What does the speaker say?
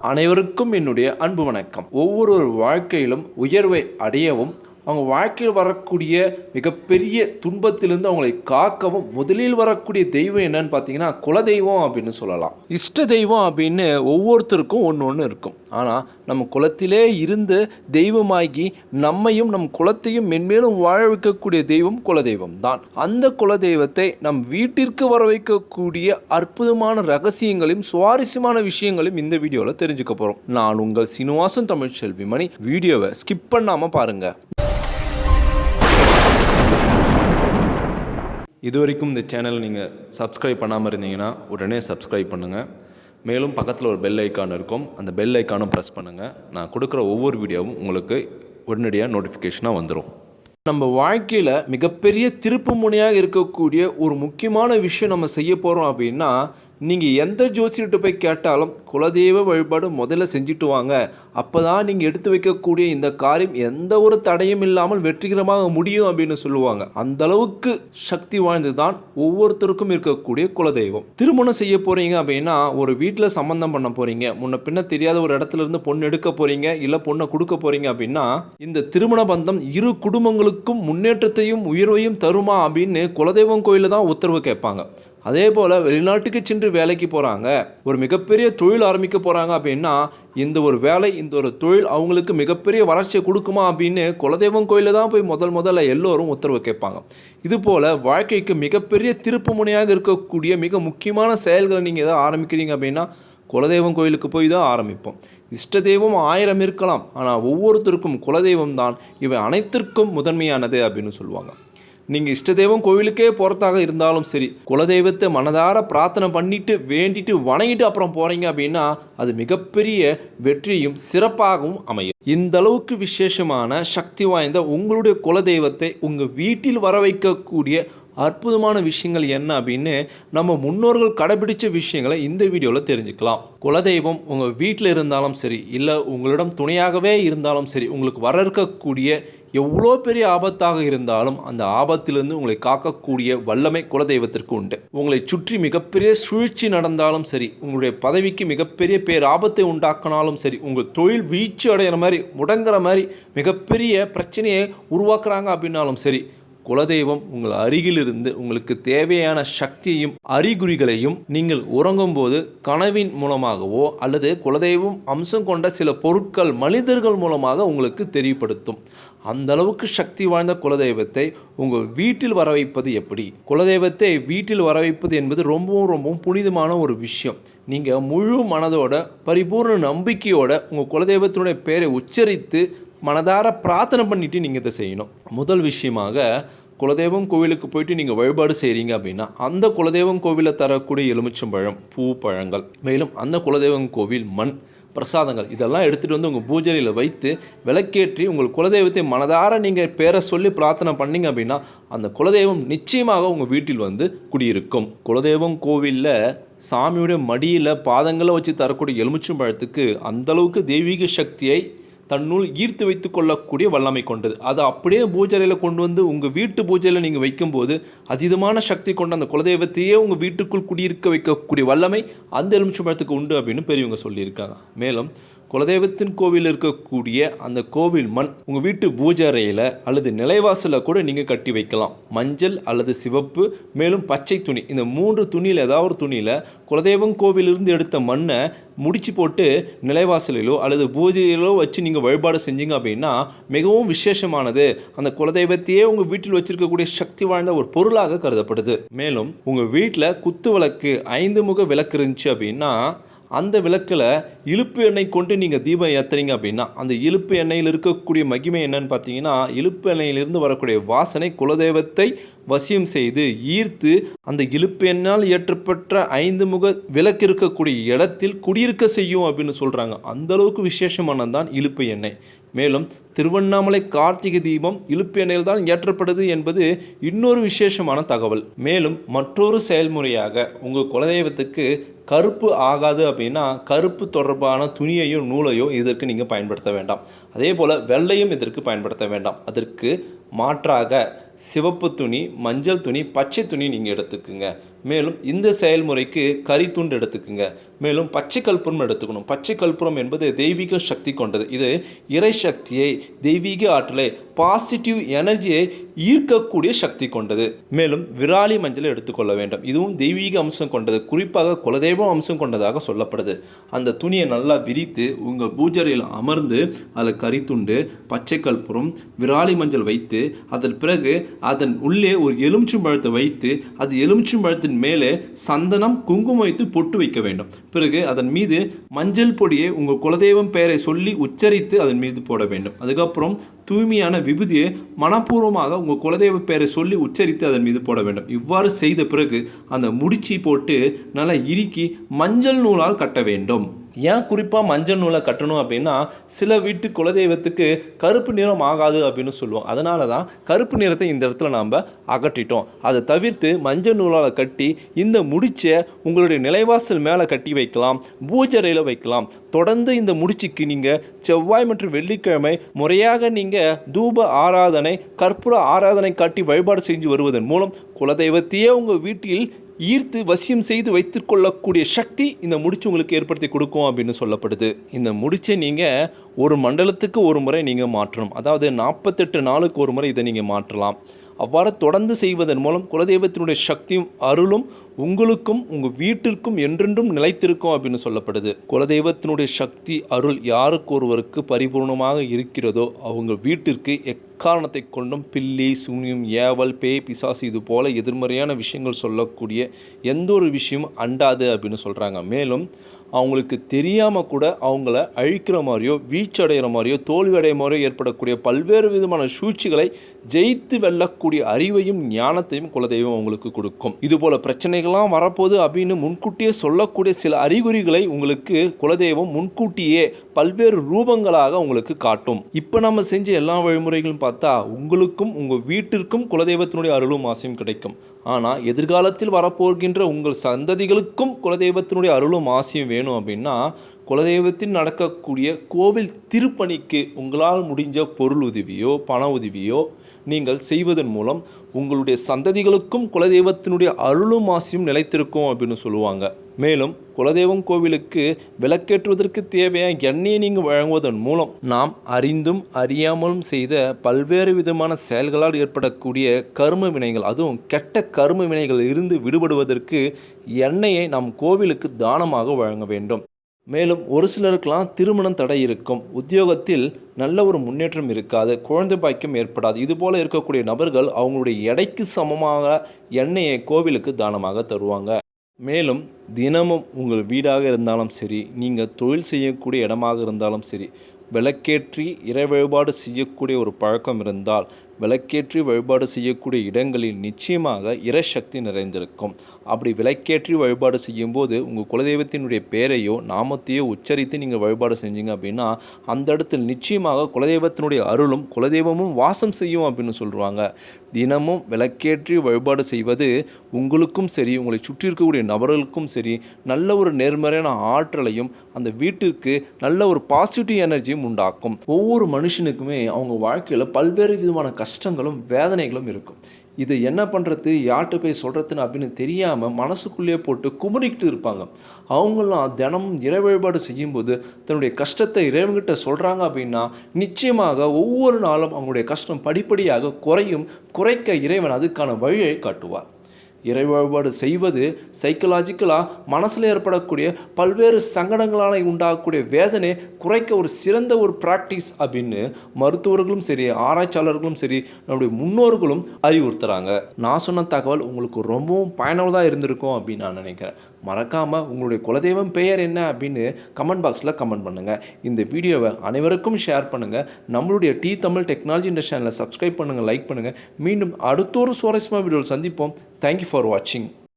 அனைவருக்கும் என்னுடைய அன்பு வணக்கம். ஒவ்வொரு வாழ்க்கையிலும் உயர்வை அடையவும் அவங்க வாழ்க்கையில் வரக்கூடிய மிகப்பெரிய துன்பத்திலிருந்து அவங்களை காக்கவும் முதலில் வரக்கூடிய தெய்வம் என்னன்னு பார்த்தீங்கன்னா குலதெய்வம் அப்படின்னு சொல்லலாம். இஷ்ட தெய்வம் அப்படின்னு ஒவ்வொருத்தருக்கும் ஒன்று ஒன்று இருக்கும். ஆனால் நம்ம குலத்திலே இருந்து தெய்வமாகி நம்மையும் நம் குலத்தையும் மென்மேலும் வாழ வைக்கக்கூடிய தெய்வம் குலதெய்வம் தான். அந்த குலதெய்வத்தை நம் வீட்டிற்கு வர வைக்கக்கூடிய அற்புதமான ரகசியங்களையும் சுவாரஸ்யமான விஷயங்களையும் இந்த வீடியோவில் தெரிஞ்சுக்க போகிறோம் நான் உங்கள் சீனிவாசன் தமிழ்ச்செல்வி மணி வீடியோவை ஸ்கிப் பண்ணாமல் பாருங்கள் இது வரைக்கும் இந்த சேனல் நீங்கள் சப்ஸ்கிரைப் பண்ணாமல் இருந்தீங்கன்னா உடனே சப்ஸ்கிரைப் பண்ணுங்கள் மேலும் பக்கத்தில் ஒரு பெல் ஐக்கான் இருக்கும். அந்த பெல் ஐக்கானும் ப்ரெஸ் பண்ணுங்கள் நான் கொடுக்குற ஒவ்வொரு வீடியோவும் உங்களுக்கு உடனடியாக நோட்டிஃபிகேஷனாக வந்துடும் நம்ம வாழ்க்கையில் மிகப்பெரிய திருப்பு முனையாக இருக்கக்கூடிய ஒரு முக்கியமான விஷயம் நம்ம செய்ய போகிறோம் அப்படின்னா நீங்கள் எந்த ஜோசியர்கிட்ட போய் கேட்டாலும் குலதெய்வ வழிபாடு முதல்ல செஞ்சுட்டு வாங்க. அப்போ தான் நீங்கள் எடுத்து வைக்கக்கூடிய இந்த காரியம் எந்த ஒரு தடையும் இல்லாமல் வெற்றிகரமாக முடியும் அப்படின்னு சொல்லுவாங்க. அந்த அளவுக்கு சக்தி வாய்ந்தது தான் ஒவ்வொருத்தருக்கும் இருக்கக்கூடிய குலதெய்வம். திருமணம் செய்ய போகிறீங்க அப்படின்னா ஒரு வீட்டில் சம்மந்தம் பண்ண போகிறீங்க முன்ன பின்ன தெரியாத ஒரு இடத்துல இருந்து பொண்ணு எடுக்க போகிறீங்க இல்லை பொண்ணை கொடுக்க போகிறீங்க அப்படின்னா இந்த திருமண பந்தம் இரு குடும்பங்களுக்கும் முன்னேற்றத்தையும் உயர்வையும் தருமா அப்படின்னு குலதெய்வம் கோயிலில் தான் உத்தரவு கேட்பாங்க. அதே போல் வெளிநாட்டுக்கு சென்று வேலைக்கு போகிறாங்க ஒரு மிகப்பெரிய தொழில் ஆரம்பிக்க போகிறாங்க அப்படின்னா இந்த ஒரு வேலை இந்த ஒரு தொழில் அவங்களுக்கு மிகப்பெரிய வளர்ச்சியை கொடுக்குமா அப்படின்னு குலதெய்வம் கோயிலில் தான் போய் முதல் முதல்ல எல்லோரும் உத்தரவு கேட்பாங்க. இதுபோல் வாழ்க்கைக்கு மிகப்பெரிய திருப்பு முனையாக இருக்கக்கூடிய மிக முக்கியமான செயல்களை நீங்கள் எதாவது ஆரம்பிக்கிறீங்க அப்படின்னா குலதெய்வம் கோயிலுக்கு போய் தான் ஆரம்பிப்போம். இஷ்ட தெய்வம் ஆயிரம் இருக்கலாம் ஆனால் ஒவ்வொருத்தருக்கும் குலதெய்வம் தான் இவை அனைத்திற்கும் முதன்மையானது அப்படின்னு சொல்லுவாங்க. நீங்கள் இஷ்ட தெய்வம் கோவிலுக்கே போகிறதாக இருந்தாலும் சரி குலதெய்வத்தை மனதார பிரார்த்தனை பண்ணிட்டு வேண்டிட்டு வணங்கிட்டு அப்புறம் போகிறீங்க அப்படின்னா அது மிகப்பெரிய வெற்றியும் சிறப்பாகவும் அமையும். இந்த அளவுக்கு விசேஷமான சக்தி வாய்ந்த உங்களுடைய குலதெய்வத்தை உங்கள் வீட்டில் வர வைக்கக்கூடிய அற்புதமான விஷயங்கள் என்ன அப்படின்னு நம்ம முன்னோர்கள் கடைபிடிச்ச விஷயங்களை இந்த வீடியோவில் தெரிஞ்சுக்கலாம். குலதெய்வம் உங்கள் வீட்டில் இருந்தாலும் சரி இல்லை உங்களிடம் துணையாகவே இருந்தாலும் சரி உங்களுக்கு வர இருக்கக்கூடிய எவ்வளோ பெரிய ஆபத்தாக இருந்தாலும் அந்த ஆபத்திலிருந்து உங்களை காக்கக்கூடிய வல்லமை குலதெய்வத்திற்கு உண்டு. உங்களை சுற்றி மிகப்பெரிய சூழ்ச்சி நடந்தாலும் சரி உங்களுடைய பதவிக்கு மிகப்பெரிய பேர் ஆபத்தை உண்டாக்கினாலும் சரி உங்கள் தொழில் வீழ்ச்சி அடைகிற மாதிரி முடங்குற மாதிரி மிகப்பெரிய பிரச்சனையை உருவாக்குறாங்க அப்படின்னாலும் சரி குலதெய்வம் உங்கள் அருகிலிருந்து உங்களுக்கு தேவையான சக்தியையும் அறிகுறிகளையும் நீங்கள் உறங்கும்போது கனவின் மூலமாகவோ அல்லது குலதெய்வம் அம்சம் கொண்ட சில பொருட்கள் மனிதர்கள் மூலமாக உங்களுக்கு தெரியப்படுத்தும். அந்த அளவுக்கு சக்தி வாய்ந்த குலதெய்வத்தை உங்கள் வீட்டில் வர வைப்பது எப்படி? குலதெய்வத்தை வீட்டில் வர வைப்பது என்பது ரொம்பவும் ரொம்பவும் புனிதமான ஒரு விஷயம். நீங்கள் முழு மனதோட பரிபூர்ண நம்பிக்கையோட உங்கள் குலதெய்வத்தினுடைய பெயரை உச்சரித்து மனதார பிரார்த்தனை பண்ணிவிட்டு நீங்கள் இதை செய்யணும். முதல் விஷயமாக குலதெய்வம் கோவிலுக்கு போயிட்டு நீங்கள் வழிபாடு செய்கிறீங்க அப்படின்னா அந்த குலதெய்வம் கோவிலில் தரக்கூடிய எலுமிச்சம்பழம் பூ பழங்கள் மேலும் அந்த குலதெய்வம் கோவில் மண் பிரசாதங்கள் இதெல்லாம் எடுத்துகிட்டு வந்து உங்கள் பூஜையில் வைத்து விளக்கேற்றி உங்கள் குலதெய்வத்தை மனதார நீங்கள் பேரை சொல்லி பிரார்த்தனை பண்ணீங்க அப்படின்னா அந்த குலதெய்வம் நிச்சயமாக உங்கள் வீட்டில் வந்து குடியிருக்கும். குலதெய்வம் கோவிலில் சாமியுடைய மடியில் பாதங்களை வச்சு தரக்கூடிய எலுமிச்சம்பழத்துக்கு அந்தளவுக்கு தெய்வீக சக்தியை தன்னுள் ஈர்த்து வைத்து கொள்ளக்கூடிய வல்லமை கொண்டது. அதை அப்படியே பூஜையில் கொண்டு வந்து உங்கள் வீட்டு பூஜையில் நீங்கள் வைக்கும்போது அதீதமான சக்தி கொண்ட அந்த குலதெய்வத்தையே உங்கள் வீட்டுக்குள் குடியிருக்க வைக்கக்கூடிய வல்லமை அந்த எலுமிச்சம்பழத்துக்கு உண்டு அப்படின்னு பெரியவங்க சொல்லியிருக்காங்க. மேலும் குலதெய்வத்தின் கோவில் இருக்கக்கூடிய அந்த கோவில் மண் உங்கள் வீட்டு பூஜை அறையில் அல்லது நிலைவாசலில் கூட நீங்கள் கட்டி வைக்கலாம். மஞ்சள் அல்லது சிவப்பு மேலும் பச்சை துணி. இந்த மூன்று துணியில் ஏதாவது ஒரு துணியில் குலதெய்வம் கோவிலிருந்து எடுத்த மண்ணை முடிச்சு போட்டு நிலைவாசலிலோ அல்லது பூஜையிலோ வச்சு நீங்கள் வழிபாடு செஞ்சீங்க அப்படின்னா மிகவும் விசேஷமானது. அந்த குலதெய்வத்தையே உங்கள் வீட்டில் வச்சிருக்கக்கூடிய சக்தி வாய்ந்த ஒரு பொருளாக கருதப்படுது. மேலும் உங்கள் வீட்டில் குத்து விளக்கு ஐந்து முக விளக்கு இருந்துச்சு அப்படின்னா அந்த விளக்கில் இழுப்பு எண்ணெய் கொண்டு நீங்கள் தீபம் ஏற்றுறீங்க அப்படின்னா அந்த இழுப்பு எண்ணெயில் இருக்கக்கூடிய மகிமை என்னன்னு பார்த்தீங்கன்னா இழுப்பு எண்ணெயிலிருந்து வரக்கூடிய வாசனை குலதெய்வத்தை வசியம் செய்து ஈர்த்து அந்த இழுப்பு எண்ணால் ஏற்றப்பட்ட ஐந்து முக விளக்கு இருக்கக்கூடிய இடத்தில் குடியிருக்க செய்யும் அப்படின்னு சொல்கிறாங்க அந்த அளவுக்கு விசேஷமானது தான் இழுப்பு எண்ணெய். மேலும் திருவண்ணாமலை கார்த்திகை தீபம் இழுப்பு எண்ணெயில் தான் ஏற்றப்படுது என்பது இன்னொரு விசேஷமான தகவல். மேலும் மற்றொரு செயல்முறையாக உங்கள் குலதெய்வத்துக்கு கருப்பு ஆகாது அப்படின்னா கருப்பு தொடர்பான துணியையோ நூலையோ இதற்கு நீங்கள் பயன்படுத்த வேண்டாம். அதே போல் வெள்ளையும் இதற்கு பயன்படுத்த வேண்டாம். அதற்கு மாற்றாக சிவப்பு துணி மஞ்சள் துணி பச்சை துணி நீங்கள் எடுத்துக்குங்க. மேலும் இந்த செயல்முறைக்கு கரித்துண்டு எடுத்துக்குங்க. மேலும் பச்சை கற்பூரம் எடுத்துக்கணும். பச்சை கற்பூரம் என்பது தெய்வீக சக்தி கொண்டது. இது இறை சக்தியை தெய்வீக ஆற்றலை பாசிட்டிவ் எனர்ஜியை ஈர்க்கக்கூடிய சக்தி கொண்டது. மேலும் விராலி மஞ்சளை எடுத்துக்கொள்ள வேண்டும். இதுவும் தெய்வீக அம்சம் கொண்டது. குறிப்பாக குலதெய்வம் அம்சம் கொண்டதாக சொல்லப்படுது. அந்த துணியை நல்லா விரித்து உங்கள் பூஜரையில் அமர்ந்து அதில் கரித்துண்டு பச்சை கற்பூரம் விராலி மஞ்சள் வைத்து அதன் பிறகு அதன் உள்ளே ஒரு எலுமிச்சும் பழத்தை வைத்து அது எலுமிச்சும் பழத்தின் மேலே சந்தனம் குங்குமம் வைத்து பொட்டு வைக்க வேண்டும். பிறகு அதன் மீது மஞ்சள் பொடியை உங்கள் குலதெய்வம் பெயரை சொல்லி உச்சரித்து அதன் மீது போட வேண்டும். அதுக்கப்புறம் தூய்மையான விபூதியை மனப்பூர்வமாக உங்கள் குலதெய்வ பெயரை சொல்லி உச்சரித்து அதன் மீது போட வேண்டும். இவ்வாறு செய்த பிறகு அந்த முடிச்சி போட்டு நல்லா இறுக்கி மஞ்சள் நூலால் கட்ட வேண்டும். ஏன் குறிப்பாக மஞ்சள் நூலை கட்டணும் அப்படின்னா சில வீட்டு குலதெய்வத்துக்கு கருப்பு நிறம் ஆகாது அப்படின்னு சொல்லுவோம். அதனால தான் கருப்பு நிறத்தை இந்த இடத்துல நாம் அகற்றிட்டோம். அதை தவிர்த்து மஞ்சள் நூலால் கட்டி இந்த முடிச்சை உங்களுடைய நிலைவாசல் மேலே கட்டி வைக்கலாம் பூஜரையில் வைக்கலாம். தொடர்ந்து இந்த முடிச்சுக்கு நீங்கள் செவ்வாய் மற்றும் வெள்ளிக்கிழமை முறையாக நீங்கள் தூப ஆராதனை கற்பூர ஆராதனை காட்டி வழிபாடு செஞ்சு வருவதன் மூலம் குலதெய்வத்தையே உங்கள் வீட்டில் ஈர்த்து வசியம் செய்து வைத்துக்கொள்ளக்கூடிய சக்தி இந்த முடிச்சு உங்களுக்கு ஏற்படுத்தி கொடுக்கும் அப்படின்னு சொல்லப்படுது. இந்த முடிச்சை நீங்கள் ஒரு மண்டலத்துக்கு ஒரு முறை நீங்கள் மாற்றணும். அதாவது நாற்பத்தெட்டு நாளுக்கு ஒரு முறை இதை நீங்கள் மாற்றலாம். அவ்வாறு தொடர்ந்து செய்வதன் மூலம் குலதெய்வத்தினுடைய சக்தியும் அருளும் உங்களுக்கும் உங்கள் வீட்டிற்கும் என்றென்றும் நிலைத்திருக்கும் அப்படின்னு சொல்லப்படுது. குலதெய்வத்தினுடைய சக்தி அருள் யாருக்கு ஒருவருக்கு பரிபூர்ணமாக இருக்கிறதோ அவங்க வீட்டிற்கு எக்காரணத்தை கொண்டும் பில்லி சூனியம் ஏவல் பேய் பிசாசு இது போல எதிர்மறையான விஷயங்கள் சொல்லக்கூடிய எந்த ஒரு விஷயமும் அண்டாது அப்படின்னு சொல்கிறாங்க மேலும் அவங்களுக்கு தெரியாமல் கூட அவங்கள அழிக்கிற மாதிரியோ வீச்சடைகிற மாதிரியோ தோல்வி அடைய மாதிரியோ ஏற்படக்கூடிய பல்வேறு விதமான சூழ்ச்சிகளை ஜெயித்து வெல்லக்கூடிய அறிவையும் ஞானத்தையும் குலதெய்வம் அவங்களுக்கு கொடுக்கும். இதுபோல் பிரச்சனைகள்லாம் வரப்போகுது அப்படின்னு முன்கூட்டியே சொல்லக்கூடிய சில அறிகுறிகளை உங்களுக்கு குலதெய்வம் முன்கூட்டியே பல்வேறு ரூபங்களாக உங்களுக்கு காட்டும். இப்போ நம்ம செஞ்ச எல்லா வழிமுறைகளும் பார்த்தா உங்களுக்கும் உங்கள் வீட்டிற்கும் குலதெய்வத்தினுடைய அருளும் ஆசையும் கிடைக்கும். ஆனால் எதிர்காலத்தில் வரப்போகின்ற உங்கள் சந்ததிகளுக்கும் குலதெய்வத்தினுடைய அருளும் ஆசையும் வேணும் அப்படின்னா குலதெய்வத்தில் நடக்கக்கூடிய கோவில் திருப்பணிக்கு உங்களால் முடிஞ்ச பொருள் உதவியோ பண உதவியோ நீங்கள் செய்வதன் மூலம் உங்களுடைய சந்ததிகளுக்கும் குலதெய்வத்தினுடைய அருளும் ஆசையும் நிலைத்திருக்கும் அப்படின்னு சொல்லுவாங்க. மேலும் குலதெய்வம் கோவிலுக்கு விளக்கேற்றுவதற்கு தேவையான எண்ணெயை நீங்கள் வழங்குவதன் மூலம் நாம் அறிந்தும் அறியாமலும் செய்த பல்வேறு விதமான செயல்களால் ஏற்படக்கூடிய கர்ம வினைகள் அதுவும் கெட்ட கர்ம வினைகள் இருந்து விடுபடுவதற்கு எண்ணெயை நாம் கோவிலுக்கு தானமாக வழங்க வேண்டும். மேலும் ஒரு சிலருக்கெல்லாம் திருமணம் தடை இருக்கும். உத்தியோகத்தில் நல்ல ஒரு முன்னேற்றம் இருக்காது. குழந்தை பாக்கியம் ஏற்படாது. இதுபோல் இருக்கக்கூடிய நபர்கள் அவங்களுடைய எடைக்கு சமமாக எண்ணெயை கோவிலுக்கு தானமாக தருவாங்க. மேலும் தினமும் உங்கள் வீடாக இருந்தாலும் சரி நீங்கள் தொழில் செய்யக்கூடிய இடமாக இருந்தாலும் சரி விளக்கேற்றி இறை வழிபாடு செய்யக்கூடிய ஒரு பழக்கம் இருந்தால் விளக்கேற்றி வழிபாடு செய்யக்கூடிய இடங்களில் நிச்சயமாக இறைசக்தி நிறைந்திருக்கும். அப்படி விளக்கேற்றி வழிபாடு செய்யும்போது உங்கள் குலதெய்வத்தினுடைய பெயரையோ நாமத்தையோ உச்சரித்து நீங்கள் வழிபாடு செஞ்சீங்க அப்படின்னா அந்த இடத்தில் நிச்சயமாக குலதெய்வத்தினுடைய அருளும் குலதெய்வமும் வாசம் செய்யும் அப்படின்னு சொல்லுவாங்க. தினமும் விளக்கேற்றி வழிபாடு செய்வது உங்களுக்கும் சரி உங்களை சுற்றி இருக்கக்கூடிய நபர்களுக்கும் சரி நல்ல ஒரு நேர்மறையான ஆற்றலையும் அந்த வீட்டிற்கு நல்ல ஒரு பாசிட்டிவ் எனர்ஜியும் உண்டாக்கும். ஒவ்வொரு மனுஷனுக்குமே அவங்க வாழ்க்கையில் பல்வேறு விதமான கஷ்டங்களும் வேதனைகளும் இருக்கும். இது என்ன பண்ணுறது யார்கிட்ட போய் சொல்கிறதுன்னு அப்படின்னு தெரியாமல் மனசுக்குள்ளேயே போட்டு குமுறிக்கிட்டு இருப்பாங்க. அவங்களாம் தினமும் இறை வழிபாடு செய்யும்போது தன்னுடைய கஷ்டத்தை இறைவன்கிட்ட சொல்கிறாங்க அப்படின்னா நிச்சயமாக ஒவ்வொரு நாளும் அவங்களுடைய கஷ்டம் படிப்படியாக குறையும் குறைக்க இறைவன் அதுக்கான வழியை காட்டுவார். இறை வழிபாடு செய்வது சைக்கலாஜிக்கலாக மனசில் ஏற்படக்கூடிய பல்வேறு சங்கடங்களால் உண்டாகக்கூடிய வேதனை குறைக்க ஒரு சிறந்த ஒரு ப்ராக்டிஸ் அப்படின்னு மருத்துவர்களும் சரி ஆராய்ச்சியாளர்களும் சரி நம்முடைய முன்னோர்களும் அறிவுறுத்துகிறாங்க நான் சொன்ன தகவல் உங்களுக்கு ரொம்பவும் பயனுள்ளதாக இருந்திருக்கும் அப்படின்னு நான் நினைக்கிறேன். மறக்காமல் உங்களுடைய குலதெய்வம் பெயர் என்ன அப்படின்னு கமெண்ட் பாக்ஸில் கமெண்ட் பண்ணுங்கள் இந்த வீடியோவை அனைவருக்கும் ஷேர் பண்ணுங்கள் நம்மளுடைய டி தமிழ் டெக்னாலஜி இந்த சேனலை சப்ஸ்கிரைப் பண்ணுங்கள் லைக் பண்ணுங்கள் மீண்டும் அடுத்த ஒரு சுவாரஸ்யமாக வீடியோவில் சந்திப்போம். தேங்க்யூ ஃபார் வாட்சிங்